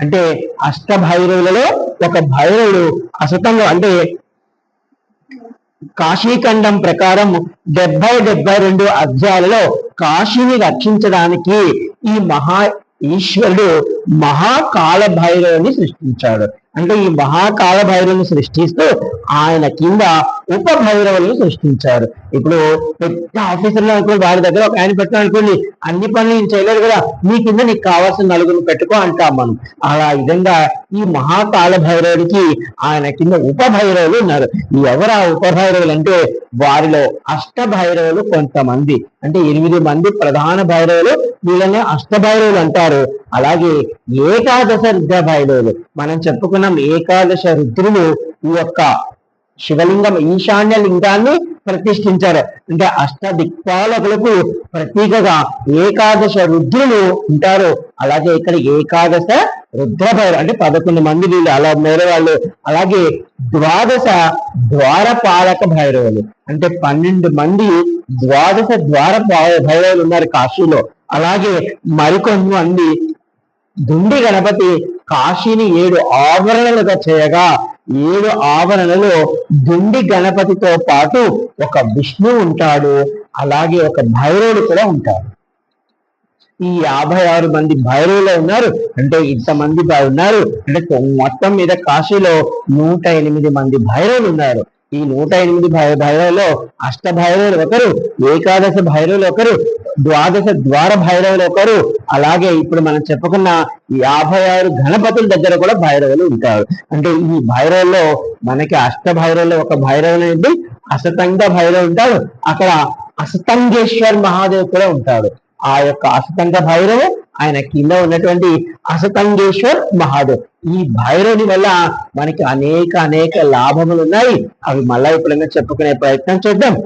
అంటే అష్ట భైరవులలో ఒక భైరవుడు అసతంగా అంటే కాశీఖండం ప్రకారం డెబ్బై డెబ్బై రెండు అధ్యాయులలో కాశీని రక్షించడానికి ఈ మహా ఈశ్వరుడు మహాకాల భైరవుని సృష్టించాడు. అంటే ఈ మహాకాల భైరవుని సృష్టిస్తూ ఆయన కింద ఉప భైరవులను సృష్టించారు. ఇప్పుడు పెద్ద ఆఫీసర్లు అనుకోండి వారి దగ్గర ఒక ఆయన పెట్టాలనుకోండి అన్ని పనులు నేను చేయలేదు కదా మీ కింద నీకు కావాల్సిన నలుగురిని పెట్టుకో అంటాం మనం. అలా విధంగా ఈ మహాకాల భైరవుడికి ఆయన కింద ఉప భైరవులు ఉన్నారు. ఎవరు ఆ ఉప భైరవులు అంటే వారిలో అష్ట భైరవులు కొంతమంది. అంటే ఎనిమిది మంది ప్రధాన భైరవులు వీళ్ళని అష్ట భైరవులు అంటారు. అలాగే ఏకాదశ రుద్ర భైరవులు. మనం చెప్పుకున్నాం ఏకాదశ రుద్రులు ఈ యొక్క శివలింగం ఈశాన్య లింగాన్ని ప్రతిష్ఠించారు. అంటే అష్ట దిక్పాలకులకు ప్రతీకగా ఏకాదశ రుద్రులు ఉంటారు. అలాగే ఇక్కడ ఏకాదశ రుద్ర అంటే పదకొండు మంది వీళ్ళు అలా మేరే వాళ్ళు. అలాగే ద్వాదశ ద్వారపాలక భైరవులు. అంటే పన్నెండు మంది ద్వాదశ ద్వార భైరవులు ఉన్నారు కాశీలో. అలాగే మరికొంతమంది దుండి గణపతి కాశీని ఏడు ఆవరణలుగా చేయగా ఏడు ఆవరణలో దుండి గణపతితో పాటు ఒక విష్ణు ఉంటాడు అలాగే ఒక భైరవుడు కూడా ఉంటాడు. ఈ యాభై ఆరు మంది భైరవులు ఉన్నారు. అంటే ఇంతమంది ఉన్నారు. అంటే మొత్తం మీద కాశీలో నూట ఎనిమిది మంది భైరవులు ఉన్నారు. ఈ నూట ఎనిమిది భైరవులో అష్ట భైరవులు ఒకరు ఏకాదశ భైరవులు ఒకరు ద్వాదశ ద్వార భైరవులు ఒకరు. అలాగే ఇప్పుడు మనం చెప్పుకున్న యాభై ఆరు గణపతుల దగ్గర కూడా భైరవులు ఉంటారు. అంటే ఈ భైరవుల్లో మనకి అష్ట భైరవులు ఒక భైరవులు ఏంటి అసతంగ భైరవులు ఉంటాడు అక్కడ అసతంగేశ్వర్ మహాదేవ్ కూడా ఉంటాడు. ఆ యొక్క అసతంగ భైరవు ఆయన కింద ఉన్నటువంటి అసతంగేశ్వర్ మహాదేవ్. ఈ భైరవుని వల్ల మనకి అనేక అనేక లాభములు ఉన్నాయి. అవి మళ్ళా ఎప్పుడైనా చెప్పుకునే ప్రయత్నం చేద్దాం.